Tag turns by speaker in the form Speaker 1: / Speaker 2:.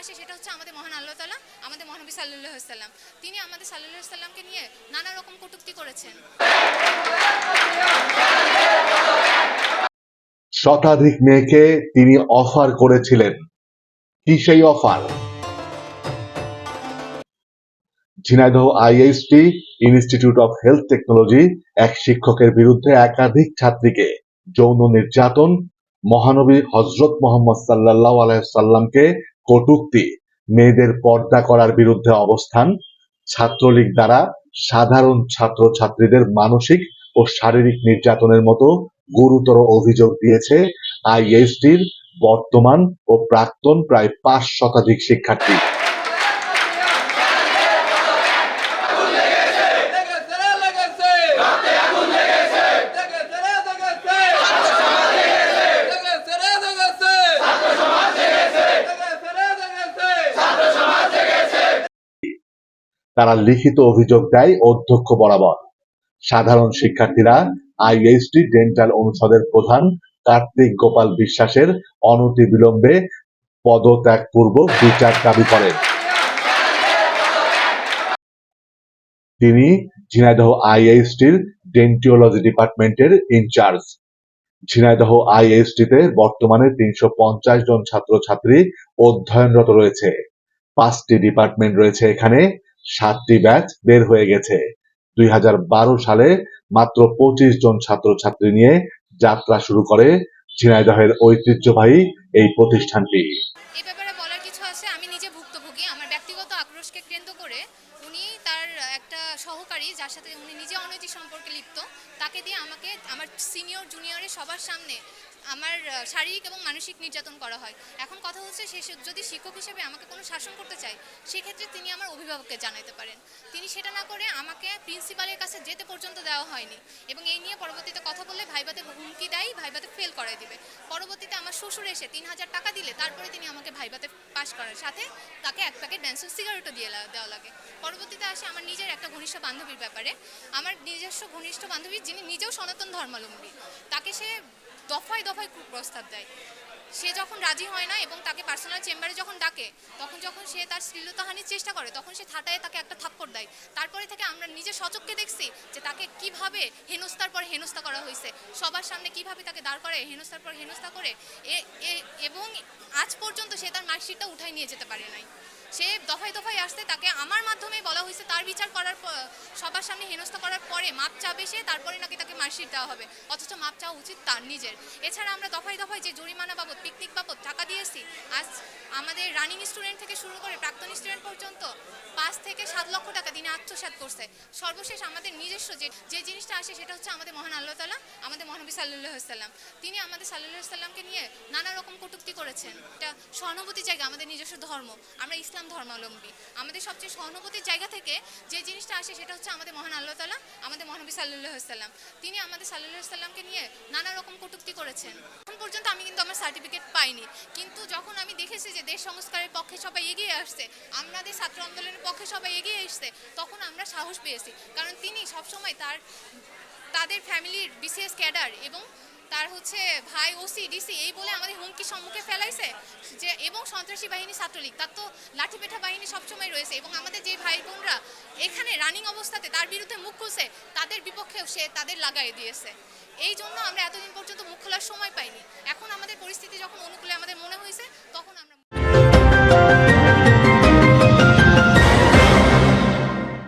Speaker 1: আসে সেটা হচ্ছে আমাদের মহান আল্লাহ তালা আমাদের মহানবী সাল্লাহ সাল্লাম তিনি আমাদের সাল্লাহ সাল্লামকে নিয়ে নানা রকম কটূক্তি করেছেন।
Speaker 2: শতাধিক মেয়েকে তিনি অফার করেছিলেন। কি সেই offer Jhenaidah IST institute of health technology এক শিক্ষকের বিরুদ্ধে একাধিক ছাত্রীকে যৌন নির্যাতন, মহানবী হজরত মোহাম্মদ সাল্লাহ আলাইসাল্লামকে কটূক্তি, মেয়েদের পর্দা করার বিরুদ্ধে অবস্থান, ছাত্রলীগ দ্বারা সাধারণ ছাত্র ছাত্রীদের মানসিক ও শারীরিক নির্যাতনের মতো গুরুতর অভিযোগ দিয়েছে আইএসটির বর্তমান ও প্রাক্তন প্রায় পাঁচ শতাধিক শিক্ষার্থী। তারা লিখিত অভিযোগ দেয় অধ্যক্ষ বরাবর। সাধারণ শিক্ষার্থীরা আইএসটি ডেন্টাল অনুষদের প্রধান কার্তিক গোপাল বিশ্বাসের অনতি বিলম্বে পদত্যাগপূর্বক বিচার দাবি করেন। তিনি ঝিনাইদহ আইএসটির ডেন্টিওলজি ডিপার্টমেন্টের ইনচার্জ। ঝিনাইদহ আইএসটিতে বর্তমানে তিনশো পঞ্চাশ জন ছাত্রছাত্রী অধ্যয়নরত রয়েছে। পাঁচটি ডিপার্টমেন্ট রয়েছে এখানে। সাতটি ব্যাচ বের হয়ে গেছে। দুই হাজার বারো সালে মাত্র পঁচিশ জন ছাত্রছাত্রী নিয়ে যাত্রা শুরু করে ঝিনাইদহের ঐতিহ্যবাহী এই প্রতিষ্ঠানটি
Speaker 1: এই ব্যাপারে বলার কিছু আছে আমি নিজে ভুক্তভোগী আমার ব্যক্তিগত আক্রোশকে কেন্দ্র করে উনি তার একটা সহকারী, যার সাথে উনি নিজে অনৈতিক সম্পর্কে লিপ্ত, তাকে দিয়ে আমাকে, আমার সিনিয়র জুনিয়রের সবার সামনে আমার শারীরিক এবং মানসিক নির্যাতন করা হয়। এখন কথা হচ্ছে সে যদি শিক্ষক হিসেবে আমাকে কোনো শাসন করতে চায়, সেক্ষেত্রে তিনি আমার অভিভাবককে জানাতে পারেন। তিনি সেটা না করে আমাকে প্রিন্সিপালের কাছে যেতে পর্যন্ত দেওয়া হয়নি এবং এই নিয়ে পরবর্তীতে কথা বললে ভাইবাতে হুমকি দেয়, ভাইবাতে ফেল করাই দিবে। পরবর্তীতে আমার শ্বশুর এসে তিন হাজার টাকা দিলে, তারপরে তিনি আমাকে ভাইবাতে পাশ করার সাথে তাকে এক প্যাকেট ড্যান্সের সিগারেটও দিয়ে দেওয়া লাগে। পরবর্তীতে আসে আমার নিজের একটা ঘনিষ্ঠ বান্ধবীর ব্যাপারে। আমার নিজস্ব ঘনিষ্ঠ বান্ধবী যিনি নিজেও সনাতন ধর্মাবলম্বী, তাকে সে দফায় দফায় কুপ্রস্তাব দেয়। সে যখন রাজি হয় না এবং তাকে পার্সোনাল চেম্বারে যখন ডাকে, তখন যখন সে তার শ্লীলতাহানির চেষ্টা করে, তখন সে থাটায় তাকে একটা থাপ্পড় দেয়। তারপরে থেকে আমরা নিজে সচককে দেখছি যে তাকে কীভাবে হেনস্তার পর হেনস্থা করা হয়েছে। সবার সামনে কীভাবে তাকে দাঁড় করে হেনস্তার পর হেনস্থা করে এবং আজ পর্যন্ত সে তার মার্কশিটটা উঠাই নিয়ে যেতে পারে নাই। সে দফায় দফায় আসতে তাকে আমার মাধ্যমে বলা হয়েছে, তার বিচার করার সবার সামনে হেনস্থা করার পরে মাপ চাবে সে, তারপরে নাকি তাকে মার্কশিট দেওয়া হবে। অথচ মাপ চাওয়া উচিত তার নিজের। এছাড়া আমরা দফায় দফায় যে জরিমানা বাবদ পিকনিক বাবদ টাকা দিয়েছি আজ আমাদের রানিং স্টুডেন্ট থেকে শুরু করে প্রাক্তন স্টুডেন্ট পর্যন্ত পাঁচ থেকে সাত লক্ষ টাকা দিনে আত্মসাৎ করছে। সর্বশেষ আমাদের নিজস্ব যে যে জিনিসটা আসে সেটা হচ্ছে আমাদের মহান আল্লাহ তালা আমাদের মহানবী সাল্লাহ সাল্লাম। তিনি আমাদের সাল্লাহ সাল্লামকে নিয়ে নানা রকম কটূক্তি করেছেন। এটা সহানুভূতির জায়গা, আমাদের নিজস্ব ধর্ম। আমরা ইসলাম ধর্মাবলম্বী। আমাদের সবচেয়ে সহানুভূতির জায়গা থেকে যে জিনিসটা আসে সেটা হচ্ছে আমাদের মহান আল্লাহ তালা আমাদের মহানবী সাল্লাহ সাল্লাম তিনি আমাদের সাল্লাহ সাল্লামকে নিয়ে নানা রকম কটূক্তি করেছেন। এখন পর্যন্ত আমি কিন্তু আমার সার্টিফিকেট পাইনি। কিন্তু যখন আমি দেখেছি যে দেশ সংস্কারের পক্ষে সবাই এগিয়ে আসছে, আমাদের ছাত্র আন্দোলনের পক্ষে সবাই এগিয়ে এসছে, তখন আমরা সাহস পেয়েছি। কারণ তিনি সবসময় তার, তাদের ফ্যামিলির বিসিএস ক্যাডার এবং তার হচ্ছে ভাই ওসি, ডিসি, এই বলে আমাদের হুমকির সম্মুখে ফেলাইছে যে, এবং সন্ত্রাসী বাহিনী ছাত্রলীগ। তার তো লাঠিপেঠা বাহিনী সবসময় রয়েছে এবং আমাদের যে ভাই বোনরা এখানে রানিং অবস্থাতে তার বিরুদ্ধে মুখ খুলছে, তাদের বিপক্ষেও সে তাদের লাগাই দিয়েছে। এই জন্য আমরা এতদিন পর্যন্ত মুখ খোলার সময় পাইনি। এখন আমাদের পরিস্থিতি যখন অনুকূলে আমাদের মনে হয়েছে, তখন আমরা